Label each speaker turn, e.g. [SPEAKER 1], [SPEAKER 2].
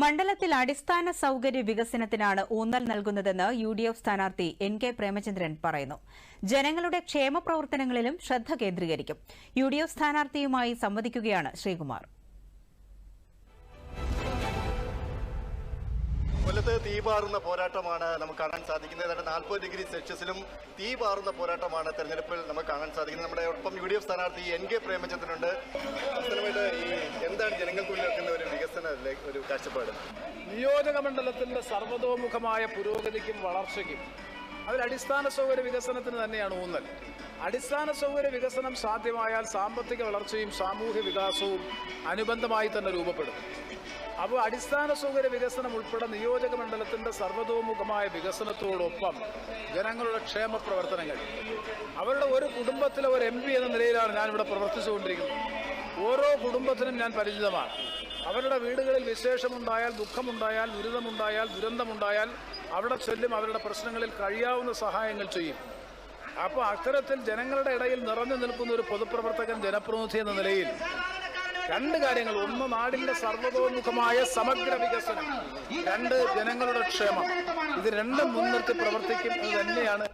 [SPEAKER 1] മണ്ഡലത്തിൽ അടിസ്ഥാന സൌകര്യ വികസനത്തിനാണ് ഊന്നൽ നൽകുന്നതെന്ന് യു ഡി എഫ് സ്ഥാനാർത്ഥി എൻ കെ പ്രേമചന്ദ്രൻ പറയുന്നു. ജനങ്ങളുടെ ക്ഷേമ പ്രവർത്തനങ്ങളിലും ശ്രദ്ധ കേന്ദ്രീകരിക്കും. യു ഡി എഫ് സ്ഥാനാർത്ഥിയുമായി സംവദിക്കുകയാണ് ശ്രീകുമാർ.
[SPEAKER 2] കൊല്ലത്ത് തീ പാറുന്ന പോരാട്ടമാണ് നമുക്ക് കാണാൻ സാധിക്കുന്നത്. ഏതാണ്ട് നാൽപ്പത് ഡിഗ്രി സെൽഷ്യസിലും തീ പാറുന്ന പോരാട്ടമാണ് തെരഞ്ഞെടുപ്പിൽ നമുക്ക് കാണാൻ സാധിക്കുന്നത്. നമ്മുടെ ഒപ്പം യു ഡി എഫ് സ്ഥാനാർത്ഥി എൻ കെ പ്രേമചന്ദ്രനുണ്ട്. എന്താണ് ജനങ്ങൾക്ക് മുന്നിൽ ഒരു കാഴ്ചപ്പാട്
[SPEAKER 3] നിയോജക മണ്ഡലത്തിന്റെ സർവതോമുഖമായ പുരോഗതിക്കും വളർച്ചയ്ക്കും അതിൽ അടിസ്ഥാന സൗകര്യ വികസനത്തിന് തന്നെയാണ് ഊന്നൽ. അടിസ്ഥാന സൗകര്യ വികസനം സാധ്യമായാൽ സാമ്പത്തിക വളർച്ചയും സാമൂഹ്യ വികാസവും അനുബന്ധമായി തന്നെ രൂപപ്പെടും. അപ്പോൾ അടിസ്ഥാന സൗകര്യ വികസനം ഉൾപ്പെടെ നിയോജക മണ്ഡലത്തിന്റെ സർവതോമുഖമായ വികസനത്തോടൊപ്പം ജനങ്ങളുടെ ക്ഷേമ പ്രവർത്തനങ്ങൾ അവരുടെ ഒരു കുടുംബത്തിലെ ഒരു എം എന്ന നിലയിലാണ് ഞാനിവിടെ പ്രവർത്തിച്ചുകൊണ്ടിരിക്കുന്നത്. ഓരോ കുടുംബത്തിനും ഞാൻ പരിചിതമാണ്. അവരുടെ വീടുകളിൽ വിശേഷമുണ്ടായാൽ ദുഃഖമുണ്ടായാൽ ദുരിതമുണ്ടായാൽ ദുരന്തമുണ്ടായാൽ അവിടെ ചെല്ലും അവരുടെ പ്രശ്നങ്ങളിൽ കഴിയാവുന്ന സഹായങ്ങൾ ചെയ്യും. അപ്പോൾ അത്തരത്തിൽ ജനങ്ങളുടെ ഇടയിൽ നിറഞ്ഞു നിൽക്കുന്ന ഒരു പൊതുപ്രവർത്തകൻ ജനപ്രതിനിധി എന്ന നിലയിൽ രണ്ട് കാര്യങ്ങൾ. ഒന്ന് നാടിന്റെ സർവതോമുഖമായ സമഗ്ര വികസനം. രണ്ട് ജനങ്ങളുടെ ക്ഷേമം. ഇത് രണ്ടും മുൻനിർത്തി പ്രവർത്തിക്കും. തന്നെയാണ്